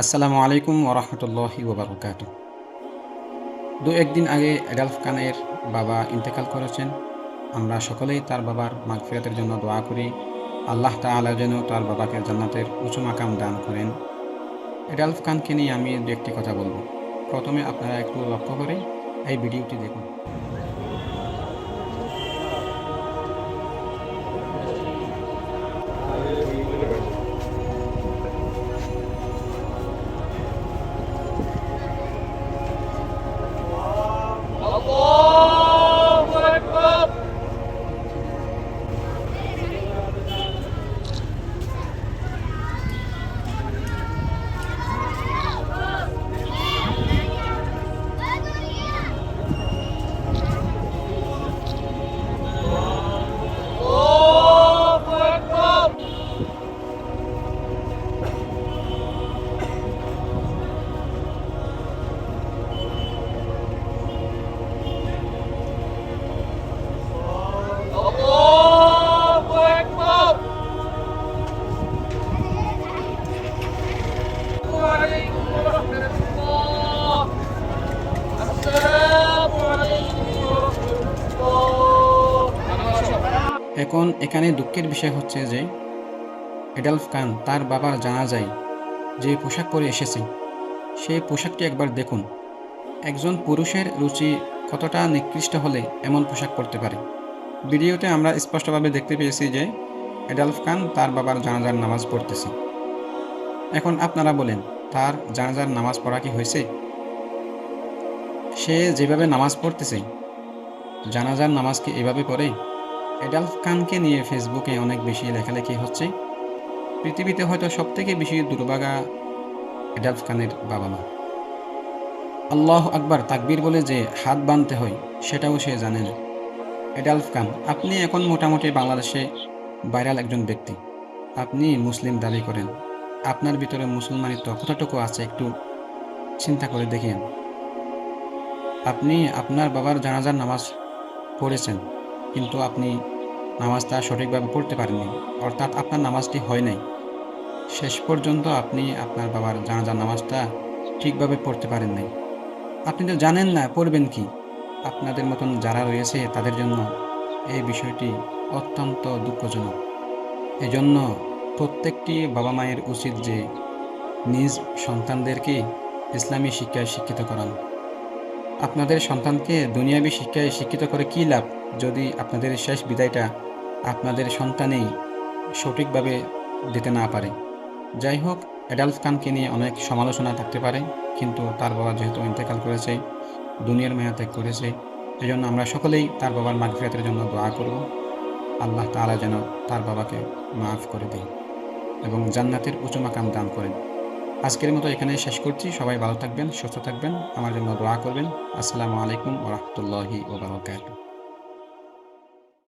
আসসালামু আলাইকুম ওরহমতুল্লাহি ওবরকাত দু একদিন আগে এডালফ খানের বাবা ইন্তেকাল করেছেন। আমরা সকলেই তার বাবার মাগফিরাতের জন্য দোয়া করি। আল্লাহ তাআলা যেন তার বাবাকে জান্নাতের উঁচু মাকাম দান করেন। এডালফ খানকে নিয়ে আমি দু একটি কথা বলব। প্রথমে আপনারা একটু লক্ষ্য করে এই ভিডিওটি দেখুন। এখন এখানে দুঃখের বিষয় হচ্ছে যে এডালফ খান তার বাবার জানা যায় যে পোশাক পরে এসেছে, সেই পোশাকটি একবার দেখুন। একজন পুরুষের রুচি কতটা নিকৃষ্ট হলে এমন পোশাক পরতে পারে? ভিডিওতে আমরা স্পষ্টভাবে দেখতে পেয়েছি যে এডালফ খান তার বাবার জানাজার নামাজ পড়তেছে। এখন আপনারা বলেন, তার জানাজার নামাজ পড়া কি হয়েছে? সে যেভাবে নামাজ পড়তেছে, জানাজার নামাজ কি এভাবে পড়ে? এডালফ খানকে নিয়ে ফেসবুকে অনেক বেশি লেখালেখি হচ্ছে। পৃথিবীতে হয়তো সবথেকে বেশি দুর্ভাগা এডালফ খানের বাবা মা। আল্লাহ আকবার তাকবির বলে যে, হাত বাঁধতে হয়, সেটাও সে জানে না। এডালফ খান আপনি এখন মোটামুটি বাংলাদেশে ভাইরাল একজন ব্যক্তি। আপনি মুসলিম দাবি করেন। আপনার ভিতরে মুসলমানিত্ব কতটুকু আছে, একটু চিন্তা করে দেখেন। আপনি আপনার বাবার জানাজার নামাজ পড়েছেন, কিন্তু আপনি নামাজটা সঠিকভাবে পড়তে পারেননি। অর্থাৎ আপনার নামাজটি হয় নাই। শেষ পর্যন্ত আপনি আপনার বাবার জানাজার নামাজটা ঠিকভাবে পড়তে পারেন নাই। আপনি তো জানেন না, পড়বেন কি? আপনাদের মতন যারা রয়েছে তাদের জন্য এই বিষয়টি অত্যন্ত দুঃখজনক। এজন্য প্রত্যেকটি বাবা মায়ের উচিত যে নিজ সন্তানদেরকে ইসলামী শিক্ষায় শিক্ষিত করানো। আপনাদের সন্তানকে দুনিয়াবি শিক্ষায় শিক্ষিত করে কী লাভ? যদি আপনাদের শেষ বিদায়টা আপনাদের সন্তানেই সঠিকভাবে দিতে না পারে। যাই হোক, অ্যাডাল্ট খানকে নিয়ে অনেক সমালোচনা থাকতে পারে, কিন্তু তার বাবা যেহেতু ইন্তেকাল করেছে, দুনিয়ার মায়া ত্যাগ করেছে এই জন্য আমরা সকলেই তার বাবার মাগফিরাতের জন্য দোয়া করব। আল্লাহ তাআলা যেন তার বাবাকে মাফ করে দেয় এবং জান্নাতের উঁচু মাকাম দান করেন। আজকের মতো এখানে শেষ করছি। সবাই ভালো থাকবেন, সুস্থ থাকবেন। আমার জন্য দোয়া করবেন। আসসালামু আলাইকুম ওরহমতুল্লাহি ওবরাকাতুহু